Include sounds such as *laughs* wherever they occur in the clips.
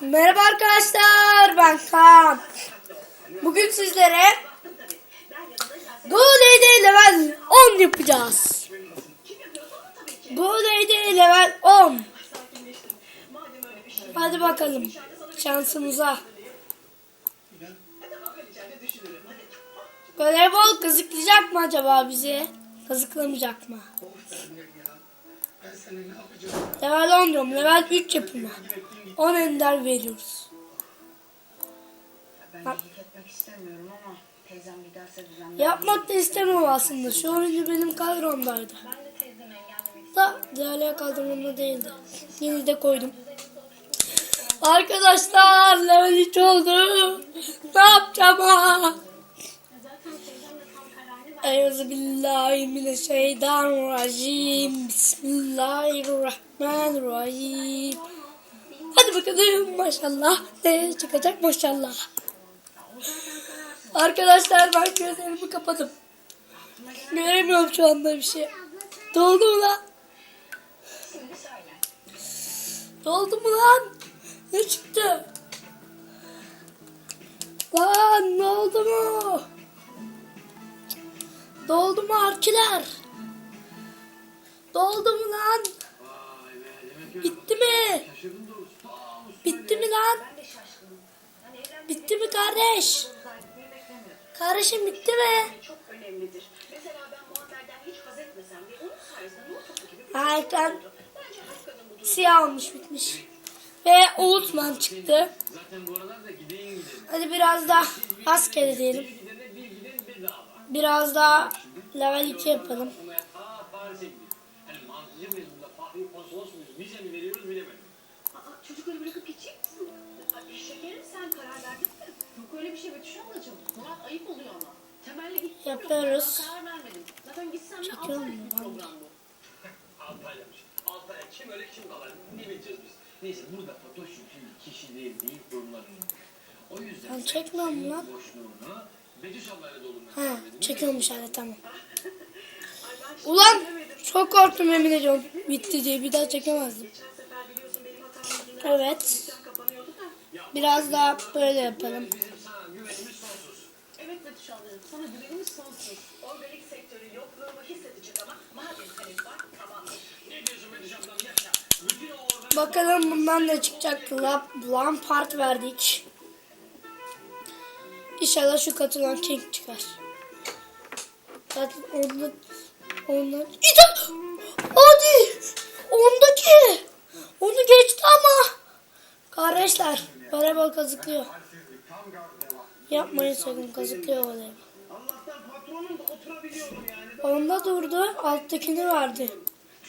Merhaba arkadaşlar ben Kaan. Bugün sizlere GoDaddy level 10 yapacağız. GoDaddy level 10. Hadi bakalım şansımıza. Voleybol kazıklayacak mı acaba bizi? Kazıklamayacak mı? Level 10 diyorum. Level 3 yapımı. 10 ender veriyoruz. Ben Bak. iyilik etmek istemiyorum ama teyzem giderse düzenler. Yapmak da istemiyorum aslında. Şu oyuncu benim kadromdaydı. Da diğerleri kadromda değildi. Yine de koydum. Arkadaşlar level 3 oldu. Ne yapacağım ha? Euzubillahimineşşeytanirracim. Bismillahirrahmanirrahim. Hadi bakalım maşallah. Ne çıkacak maşallah. Arkadaşlar ben gözlerimi kapadım. Göremiyorum şu anda bir şey. Doldu mu lan? Doldu mu lan? Ne çıktı? Lan ne oldu mu? Doldu mu arkiler? Doldu mu lan? Bitti mi? Bitti mi lan? Bitti mi kardeş? Kardeşim bitti mi? Aykan siyah olmuş bitmiş. Ve Oğuzman çıktı. Hadi biraz da askeri diyelim biraz daha level 2 yapalım. Çocukları bırakıp gidecek misin? Şekerim sen karar verdin mi? Yok öyle bir şey be düşün. Murat ayıp oluyor ama. Temelli gittim Yapıyoruz. Karar vermedim. Zaten gitsem de altı aylık bir program bu. altı aylamış. Altı ay kim öyle kim kalan ne bileceğiz biz. Neyse burada Fatoş yükümlü kişileri değil kurumlar. O yüzden ben çekmiyorum lan. boşluğunu Ha, çekiyormuş hadi tamam. *laughs* Ulan çok korktum yemin ediyorum. Bitti diye bir daha çekemezdim. Geçen sefer biliyorsun benim hatam yüzünden Evet. kapanıyordu da. Biraz daha böyle yapalım. Bizim sana güvenimiz sonsuz. Evet Betüş ablacığım sana güvenimiz sonsuz. Organik sektörün yokluğumu hissedecek ama madem talep var tamamdır. Ne diyorsun Betüş ablam yaşa. Bütün o orada Bakalım bundan ne çıkacak. Lab, Lampard verdik. İnşallah şu katılan King çıkar. Zaten onda ondan İşte hadi ondaki onu geçti ama kardeşler voleybol kazıklıyor. Yapmayın sakın kazıklıyor voleybol. Onda durdu alttakini verdi.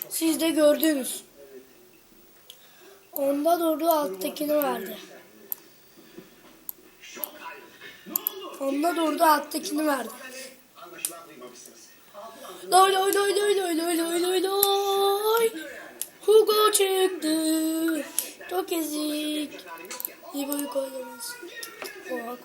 Siz de gördünüz. Onda durdu alttakini verdi. Oldu? Onda durdu alttakini verdi. Loy loy loy loy loy loy loy loy loy. Hugo çıktı. Çok ezik. Oha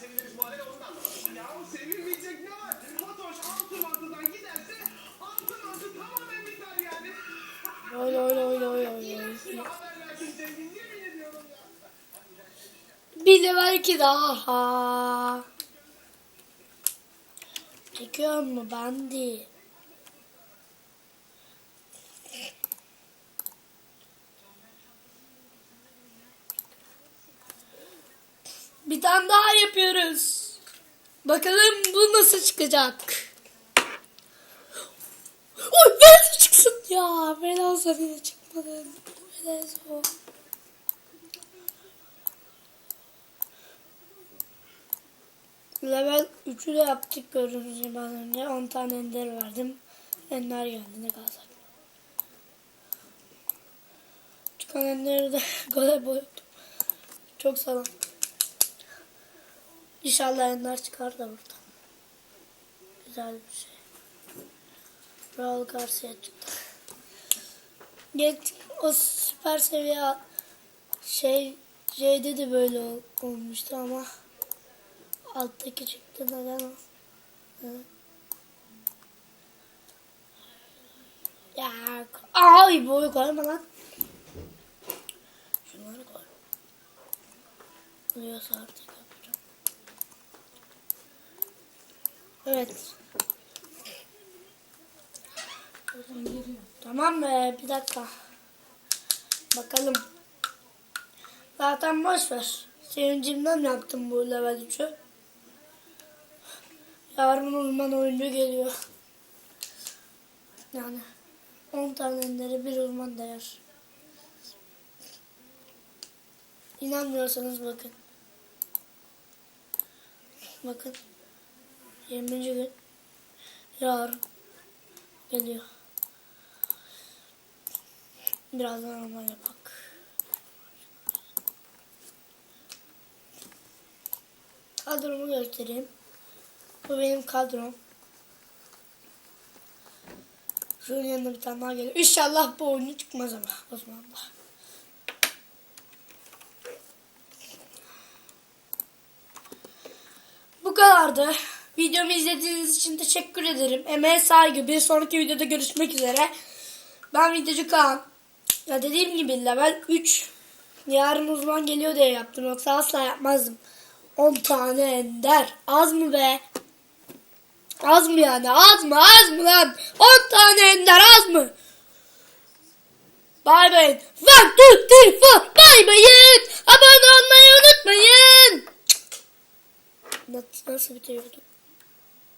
seviniriz bu hale onu da anlamadım. Ya sevinmeyecek ne var? Fatoş altı mantıdan giderse altı mantı tamamen biter yani. Loy loy loy loy loy Yine loy. size haber verdim zengin yemin ediyorum ya. Bir de belki daha. Çekiyor mu ben. Bir tane daha yapıyoruz. Bakalım bu nasıl çıkacak. Oy ya. Veles bile çıkmadı. Veles o. Level 3'ü de yaptık gördüğünüz gibi az önce. 10 tane ender verdim. Ender geldi ne kalacak. Çıkan ender'i de *laughs* gole boyadım. Çok sağlam. İnşallah ender çıkar da burada. Güzel bir şey. Brawl karşıya çıktı. Geç o süper seviye şey J'de de böyle olmuştu ama alttaki çıktı neden evet. Ya ay boy koyma lan. Şunları koy. Oluyorsa artık yapacağım. Evet. Tamam be bir dakika. Bakalım. Zaten boş ver. Sevincimden yaptım bu level 3'ü. Yarın uzman oyuncu geliyor. Yani 10 tane enleri bir uzman değer. İnanmıyorsanız bakın. Bakın. 20. gün. Yarın. Geliyor. Birazdan normal yapak. Kadromu göstereyim. Bu benim kadrom. Şunun yanına bir tane daha geliyor. İnşallah bu oyunu çıkmaz ama o zaman da. Bu kadardı. Videomu izlediğiniz için teşekkür ederim. Emeğe saygı. Bir sonraki videoda görüşmek üzere. Ben videocu Kaan. Ya dediğim gibi level 3. Yarın uzman geliyor diye yaptım. Yoksa asla yapmazdım. 10 tane ender. Az mı be? Az mı yani? Az mı? Az mı lan? 10 tane ender az mı? Bay bay. One, two, three, four. Bay bayın. Abone olmayı unutmayın. Nasıl, bitiriyorduk?